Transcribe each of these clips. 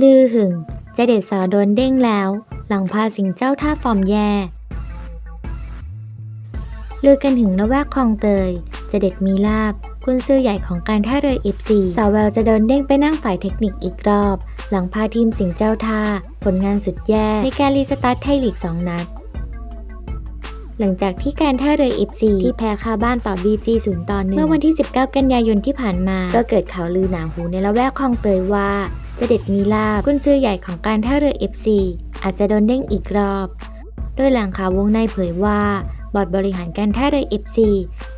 ลือหึงเจเด็ดสาวโดนเด้งแล้ว หลังพาสิงเจ้าท่าฟอร์มแย่ ลือกันถึงระแวกคลองเตยเจเด็ดมีลาบกุนซือใหญ่ของการท่าเรือเอฟซีสาวแววจะโดนเด้งไปนั่งฝ่ายเทคนิคอีกรอบ หลังพาทีมสิงเจ้าท่า ผลงานสุดแย่ในการรีสตาร์ทไทยลีก 2 นัด หลังจากที่การท่าเรือ FC ที่แพ้คาบ้านต่อ BG 0ต่อ1เมื่อวันที่ 19 กันยายนที่ผ่านมา ก็เกิดข่าวลือหนาหูในละแวกคลองเตยว่าเจเด็ดมีลาบกุนซือใหญ่ของการท่าเรือ FC อาจจะโดนเด้งอีกรอบ โดยแหล่งข่าววงในเผยว่า บอร์ดบริหารการท่าเรือ FC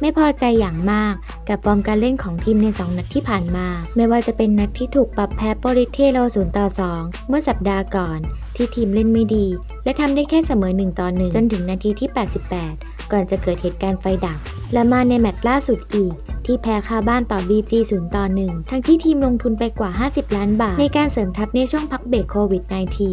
ไม่พอใจอย่างมาก กับฟอร์มการเล่นของทีมใน 2 นัดที่ผ่านมา ไม่ว่าจะเป็นนัดที่ถูกปรับแพ้โปริเทโร0ต่อ2เมื่อสัปดาห์ก่อน ที่ทีมเล่นไม่ดี และทำได้แค่เสมอ1ต่อ1จนถึงนาทีที่ 88 ก่อนจะเกิดเหตุการณ์ไฟดับ และมาในแมตช์ล่าสุดอีก ที่แพ้คาบ้านต่อ BG 0ต่อ1ทั้งที่ทีมลงทุนไปกว่า 50 ล้านบาท ในการเสริมทัพในช่วงพักเบรกโควิด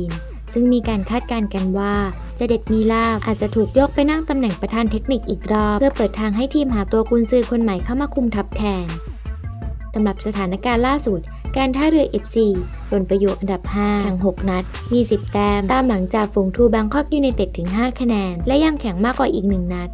-19 ซึ่งมีการคาดการณ์กันว่าเจเด็ดมีลาบอาจจะถูกยกไปนั่งตำแหน่งประธานเทคนิคอีกรอบ เพื่อเปิดทางให้ทีมหาตัวกุนซือคนใหม่เข้ามาคุมทัพแทนสำหรับสถานการณ์ล่าสุด การท่าเรือ FC บนประโยชน์อันดับ 5 แข่ง 6 นัด มี 10 แต้ม ตามหลังจากฝูงทูแบงคอกยูไนเต็ดถึง 5 คะแนน และยังแข่งมากกว่าอีก 1 นัด